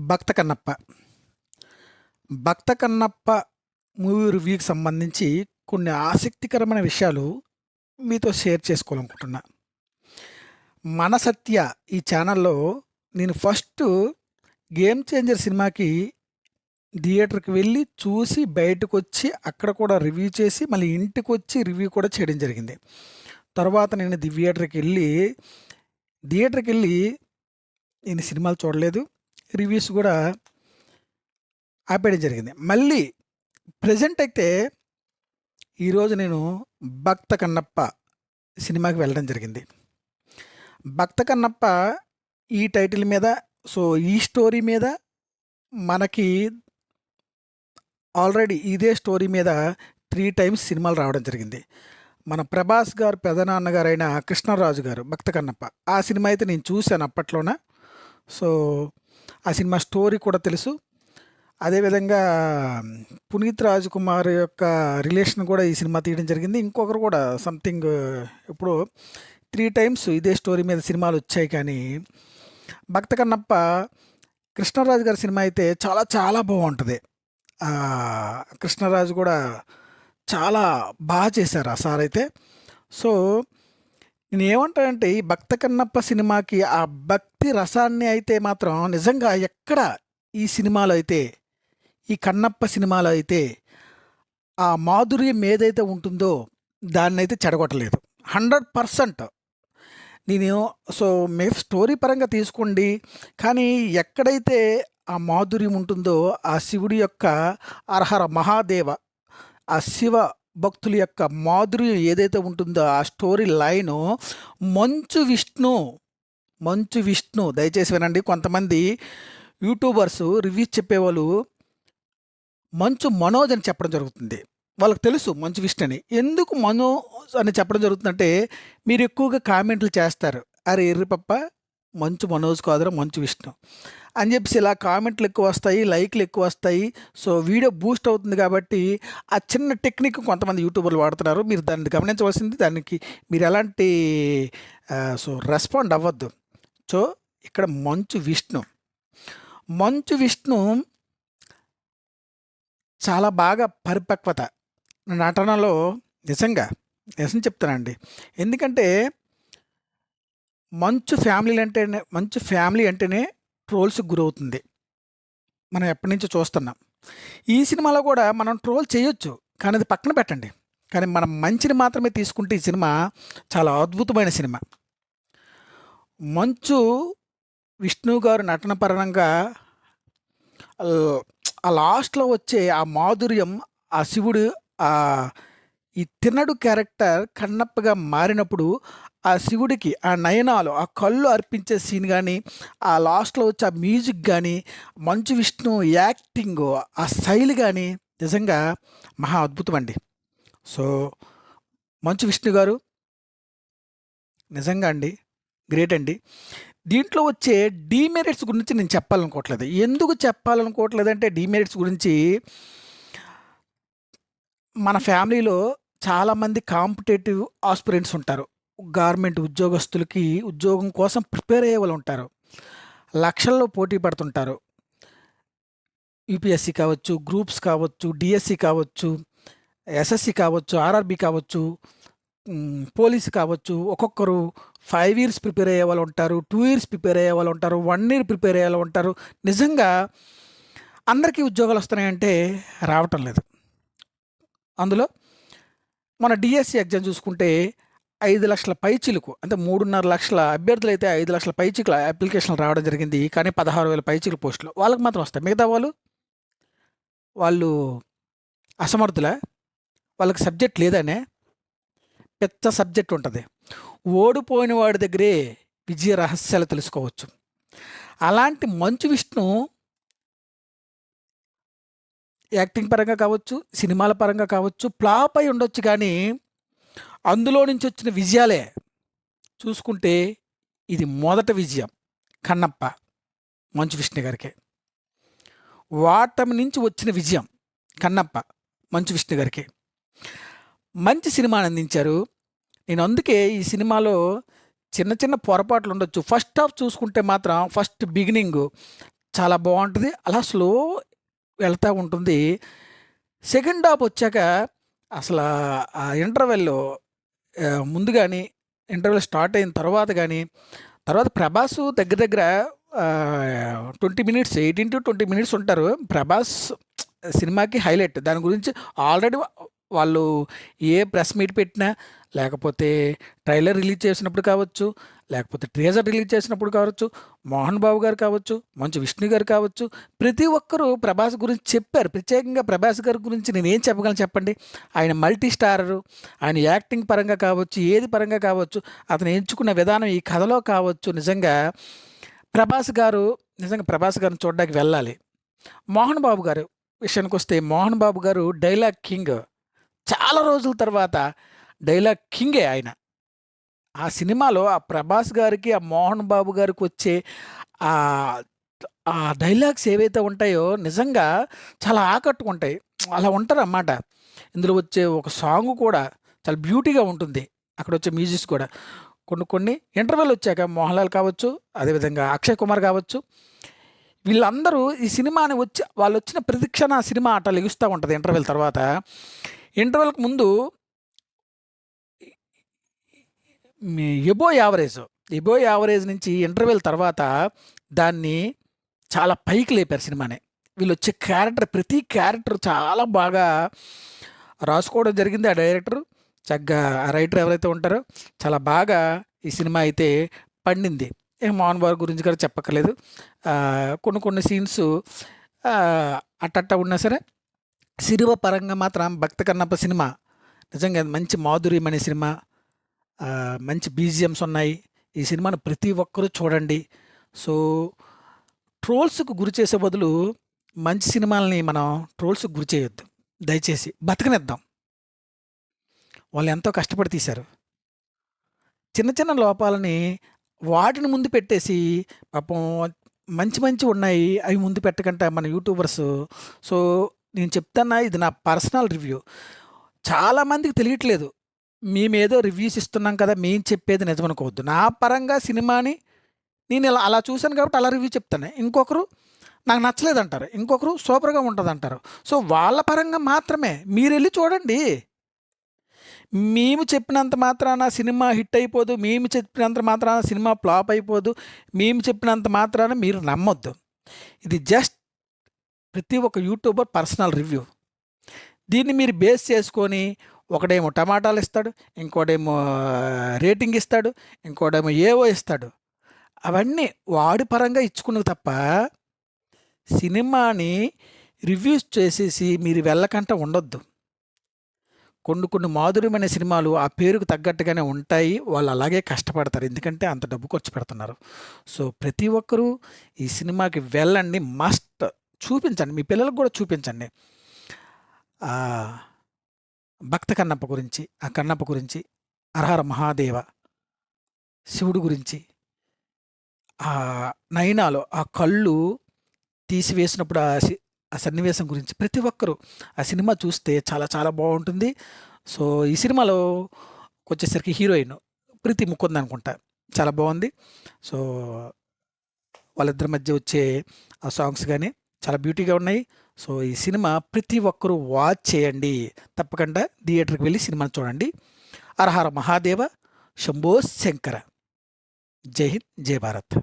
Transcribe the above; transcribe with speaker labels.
Speaker 1: భక్త Kannappa. Bhakta Kannappa movie రివ్యూకి సంబంధించి కొన్ని ఆసక్తికరమైన విషయాలు మీతో షేర్ చేసుకోవాలనుకుంటున్నా. మన సత్య ఈ ఛానల్లో నేను ఫస్ట్ గేమ్ చేంజర్ సినిమాకి థియేటర్కి వెళ్ళి చూసి బయటకు వచ్చి అక్కడ కూడా రివ్యూ చేసి మళ్ళీ ఇంటికి వచ్చి రివ్యూ కూడా చేయడం జరిగింది. తర్వాత నేను థియేటర్కి వెళ్ళి థియేటర్కి వెళ్ళి నేను సినిమాలు చూడలేదు. రివ్యూస్ కూడా ఆపేయడం జరిగింది. మళ్ళీ ప్రజెంట్ అయితే ఈరోజు నేను భక్త కన్నప్ప సినిమాకి వెళ్ళడం జరిగింది. భక్త కన్నప్ప ఈ టైటిల్ మీద సో ఈ స్టోరీ మీద మనకి ఆల్రెడీ ఇదే స్టోరీ మీద త్రీ టైమ్స్ సినిమాలు రావడం జరిగింది. మన ప్రభాస్ గారు పెదనాన్నగారైన కృష్ణరాజు గారు భక్త కన్నప్ప. ఆ సినిమా అయితే నేను చూశాను అప్పట్లోన. సో ఆ సినిమా స్టోరీ కూడా తెలుసు. అదేవిధంగా పునీత్ రాజ్ కుమార్ యొక్క రిలేషన్ కూడా ఈ సినిమా తీయడం జరిగింది. ఇంకొకరు కూడా సంథింగ్ ఇప్పుడు త్రీ టైమ్స్ ఇదే స్టోరీ మీద సినిమాలు వచ్చాయి కానీ భక్త కన్నప్ప కృష్ణరాజు గారి సినిమా అయితే చాలా చాలా బాగుంటుంది. కృష్ణరాజు కూడా చాలా బాగా చేశారు ఆ సార్ అయితే. సో నేను ఏమంటానంటే ఈ భక్త కన్నప్ప సినిమాకి ఆ భక్తి రసాన్ని అయితే మాత్రం నిజంగా ఎక్కడ ఈ సినిమాలో అయితే ఈ కన్నప్ప సినిమాలో అయితే ఆ మాధుర్యం ఏదైతే ఉంటుందో దాన్ని అయితే చెడగొట్టలేదు. Hundred percent. నేను సో మీరు స్టోరీ పరంగా తీసుకోండి కానీ ఎక్కడైతే ఆ మాధుర్యం ఉంటుందో ఆ శివుడి యొక్క అర్హర మహాదేవ ఆ శివ భక్తుల యొక్క మాధుర్యం ఏదైతే ఉంటుందో ఆ స్టోరీ లైను మంచు విష్ణు మంచు విష్ణు దయచేసి వినండి. కొంతమంది యూట్యూబర్స్ రివ్యూస్ చెప్పేవాళ్ళు మంచు మనోజ్ అని చెప్పడం జరుగుతుంది. వాళ్ళకి తెలుసు మంచు విష్ణు అని. ఎందుకు మనోజ్ అని చెప్పడం జరుగుతుందంటే మీరు ఎక్కువగా కామెంట్లు చేస్తారు. అరే ఎర్రిపప్ప మంచు మనోజ్ కాదురా మంచు విష్ణు. అని చెప్పేసి ఇలా కామెంట్లు ఎక్కువ వస్తాయి లైక్లు ఎక్కువ వస్తాయి. సో వీడియో బూస్ట్ అవుతుంది కాబట్టి ఆ చిన్న టెక్నిక్ కొంతమంది యూట్యూబర్లు వాడుతున్నారు. మీరు దాన్ని గమనించవలసింది దానికి మీరు ఎలాంటి సో రెస్పాండ్ అవ్వద్దు. సో ఇక్కడ మంచు విష్ణు. మంచు విష్ణు చాలా బాగా పరిపక్వత. నటనలో నిజంగా నిజం చెప్తానండి ఎందుకంటే మంచు ఫ్యామిలీ అంటేనే మంచు ఫ్యామిలీ అంటేనే ట్రోల్స్కి గురవుతుంది. మనం ఎప్పటి నుంచో చూస్తున్నాం. ఈ సినిమాలో కూడా మనం ట్రోల్ చేయొచ్చు కానీ అది పక్కన పెట్టండి. కానీ మనం మంచిని మాత్రమే తీసుకుంటే ఈ సినిమా చాలా అద్భుతమైన సినిమా. మంచు విష్ణు గారు నటన పరంగా ఆ లాస్ట్లో వచ్చే ఆ మాధుర్యం ఆ శివుడు ఆ ఈ తినడు క్యారెక్టర్ కన్నప్పగా మారినప్పుడు ఆ శివుడికి ఆ నయనాలు ఆ కళ్ళు అర్పించే సీన్ కానీ ఆ లాస్ట్లో వచ్చే ఆ మ్యూజిక్ కానీ మంచు విష్ణు యాక్టింగ్ ఆ శైలి కానీ నిజంగా మహా అద్భుతం అండి సో మంచు విష్ణు గారు నిజంగా అండి గ్రేట్ అండి. దీంట్లో వచ్చే డీమెరిట్స్ గురించి నేను చెప్పాలనుకోవట్లేదు. ఎందుకు చెప్పాలనుకోవట్లేదు అంటే డీమెరిట్స్ గురించి మన ఫ్యామిలీలో చాలామంది కాంపిటేటివ్ ఆస్పిరెంట్స్ ఉంటారు. గవర్నమెంట్ ఉద్యోగస్తులకి ఉద్యోగం కోసం ప్రిపేర్ అయ్యే వాళ్ళు ఉంటారు. లక్షల్లో పోటీ పడుతుంటారు. యూపీఎస్సి కావచ్చు గ్రూప్స్ కావచ్చు డిఎస్సి కావచ్చు ఎస్ఎస్సి కావచ్చు ఆర్ఆర్బి కావచ్చు పోలీస్ కావచ్చు ఒక్కొక్కరు ఫైవ్ ఇయర్స్ ప్రిపేర్ అయ్యే వాళ్ళు ఉంటారు టూ ఇయర్స్ ప్రిపేర్ అయ్యే వాళ్ళు ఉంటారు వన్ ఇయర్ ప్రిపేర్ అయ్యే వాళ్ళు ఉంటారు. నిజంగా అందరికీ ఉద్యోగాలు వస్తున్నాయంటే రావటం లేదు. అందులో మన డిఎస్సి ఎగ్జామ్ చూసుకుంటే ఐదు లక్షల పైచిలుకు అంటే మూడున్నర లక్షల అభ్యర్థులు అయితే ఐదు లక్షల పైచికుల అప్లికేషన్లు రావడం జరిగింది కానీ పదహారు వేల పైచికుల పోస్టులు. వాళ్ళకి మాత్రం వస్తాయి. మిగతా వాళ్ళు వాళ్ళు అసమర్థుల? వాళ్ళకి సబ్జెక్ట్ లేదనే పెద్ద సబ్జెక్ట్ ఉంటుంది. ఓడిపోయిన వాడి దగ్గరే విజయ రహస్యాలు తెలుసుకోవచ్చు. అలాంటి మంచు విష్ణు యాక్టింగ్ పరంగా కావచ్చు సినిమాల పరంగా కావచ్చు ఫ్లాప్ అయి ఉండొచ్చు కానీ అందులో నుంచి వచ్చిన విజయాలే చూసుకుంటే ఇది మొదట విజయం. కన్నప్ప మంచు విష్ణు గారికి. వాటమి నుంచి వచ్చిన విజయం కన్నప్ప మంచు విష్ణు గారికి. మంచి సినిమాని అందించారు. నేను అందుకే ఈ సినిమాలో చిన్న చిన్న పొరపాట్లు ఉండొచ్చు. ఫస్ట్ హాఫ్ చూసుకుంటే మాత్రం ఫస్ట్ బిగినింగ్ చాలా బాగుంటుంది. అలా స్లో వెళ్తూ ఉంటుంది. సెకండ్ హాఫ్ వచ్చాక అసలు ఆ ఇంటర్వెల్లో ముందు కానీ ఇంటర్వెల్ స్టార్ట్ అయిన తర్వాత కానీ తర్వాత ప్రభాస్ దగ్గర దగ్గర twenty minutes eighteen to twenty minutes ఉంటారు. ప్రభాస్ సినిమాకి హైలైట్. దాని గురించి ఆల్రెడీ వాళ్ళు ఏ ప్రెస్ మీట్ పెట్టినా లేకపోతే ట్రైలర్ రిలీజ్ చేసినప్పుడు కావచ్చు లేకపోతే ట్రేజర్ రిలీజ్ చేసినప్పుడు కావచ్చు మోహన్ బాబు గారు కావచ్చు మంచు విష్ణు గారు కావచ్చు ప్రతి ఒక్కరూ ప్రభాస్ గురించి చెప్పారు. ప్రత్యేకంగా ప్రభాస్ గారి గురించి నేను ఏం చెప్పగలను చెప్పండి? ఆయన మల్టీ స్టారరు ఆయన యాక్టింగ్ పరంగా కావచ్చు ఏది పరంగా కావచ్చు అతను ఎంచుకున్న విధానం ఈ కథలో కావచ్చు నిజంగా ప్రభాస్ గారు నిజంగా ప్రభాస్ గారిని చూడడానికి వెళ్ళాలి. మోహన్ బాబు గారు విషయానికి వస్తే మోహన్ బాబు గారు డైలాగ్ కింగ్. చాలా రోజుల తర్వాత డైలాగ్ కింగే ఆయన. ఆ సినిమాలో ఆ ప్రభాస్ గారికి ఆ మోహన్ బాబు గారికి వచ్చే ఆ ఆ డైలాగ్స్ ఏవైతే ఉంటాయో నిజంగా చాలా ఆకట్టుకుంటాయి. అలా ఉంటారు అన్నమాట ఇందులో వచ్చే ఒక సాంగ్ కూడా చాలా బ్యూటీగా ఉంటుంది. అక్కడ వచ్చే మ్యూజిక్స్ కూడా. కొన్ని కొన్ని ఇంటర్వెల్ వచ్చాక మోహన్ లాల్ కావచ్చు అదేవిధంగా అక్షయ్ కుమార్ కావచ్చు వీళ్ళందరూ ఈ సినిమాని వచ్చి వాళ్ళు వచ్చిన ప్రతిక్షణ ఆ సినిమా అట్లా లెగుస్తూ ఉంటుంది ఇంటర్వెల్ తర్వాత. ఇంటర్వెల్కి ముందు మీ ఎబో యావరేజ్ ఎబో యావరేజ్ నుంచి ఇంటర్వెల్ తర్వాత దాన్ని చాలా పైకి లేపారు సినిమానే. వీళ్ళు వచ్చే క్యారెక్టర్ ప్రతి క్యారెక్టర్ చాలా బాగా రాసుకోవడం జరిగింది ఆ డైరెక్టర్. చక్కగా ఆ రైటర్ ఎవరైతే ఉంటారో చాలా బాగా ఈ సినిమా అయితే పండింది. మోహన్ బాబు గురించి కూడా చెప్పక్కర్లేదు. కొన్ని కొన్ని సీన్స్ అట్టట్ట ఉన్నా సరే సినిమా పరంగా మాత్రం భక్త కన్నప్ప సినిమా. నిజంగా మంచి మాధుర్యమనే సినిమా. మంచి బీజిఎమ్స్ ఉన్నాయి. ఈ సినిమాను ప్రతి ఒక్కరూ చూడండి. సో ట్రోల్స్కు గురి చేసే బదులు మంచి సినిమాలని మనం ట్రోల్స్కి గురి చేయొద్దు. దయచేసి బతకనిద్దాం. వాళ్ళు ఎంతో కష్టపడి తీశారు. చిన్న చిన్న లోపాలని వాటిని ముందు పెట్టేసి పాపం మంచి మంచి ఉన్నాయి. అవి ముందు పెట్టకుండా మన యూట్యూబర్స్. సో నేను చెప్తానా ఇది నా పర్సనల్ రివ్యూ. చాలామందికి తెలియట్లేదు. మేమేదో రివ్యూస్ ఇస్తున్నాం కదా మేము చెప్పేది నిజమనుకోవద్దు. నా పరంగా సినిమాని నేను ఇలా అలా చూశాను కాబట్టి అలా రివ్యూ చెప్తాను ఇంకొకరు నాకు నచ్చలేదు అంటారు ఇంకొకరు సూపర్గా ఉంటుంది అంటారు సో వాళ్ళ పరంగా మాత్రమే. మీరు వెళ్ళి చూడండి. మేము చెప్పినంత మాత్రాన సినిమా హిట్ అయిపోదు. మేము చెప్పినంత మాత్రాన సినిమా ఫ్లాప్ అయిపోదు. మేము చెప్పినంత మాత్రాన మీరు నమ్మొద్దు. ఇది జస్ట్ ప్రతి ఒక్క యూట్యూబర్ పర్సనల్ రివ్యూ. దీన్ని మీరు బేస్ చేసుకొని ఒకడేమో టమాటాలు ఇస్తాడు ఇంకోటేమో రేటింగ్ ఇస్తాడు ఇంకోటేమో ఏవో ఇస్తాడు. అవన్నీ వాడి పరంగా ఇచ్చుకున్నవి తప్ప సినిమాని రివ్యూస్ చేసేసి మీరు వెళ్ళకంట ఉండొద్దు. కొన్ని కొన్ని మాధుర్యమైన సినిమాలు ఆ పేరుకు తగ్గట్టుగానే ఉంటాయి వాళ్ళు అలాగే కష్టపడతారు ఎందుకంటే అంత డబ్బు ఖర్చు పెడుతున్నారు. సో ప్రతి ఒక్కరూ ఈ సినిమాకి వెళ్ళండి మస్ట్ చూపించండి మీ పిల్లలకు కూడా చూపించండి. భక్త కన్నప్ప గురించి ఆ కన్నప్ప గురించి అరహర మహాదేవ శివుడు గురించి ఆ నయనాలో ఆ కళ్ళు తీసివేసినప్పుడు ఆ సి- ఆ సన్నివేశం గురించి ప్రతి ఒక్కరూ ఆ సినిమా చూస్తే చాలా చాలా బాగుంటుంది. సో ఈ సినిమాలో వచ్చేసరికి హీరోయిన్ ప్రీతి ముకుంద్ అనుకుంటా. చాలా బాగుంది. సో వాళ్ళిద్దరి మధ్య వచ్చే ఆ సాంగ్స్ కానీ చాలా బ్యూటీగా ఉన్నాయి. సో ఈ సినిమా ప్రతి ఒక్కరూ వాచ్ చేయండి. తప్పకుండా థియేటర్కి వెళ్ళి సినిమాని చూడండి. అర్హర మహాదేవ శంభో శంకర. జై హింద్ జై భారత్.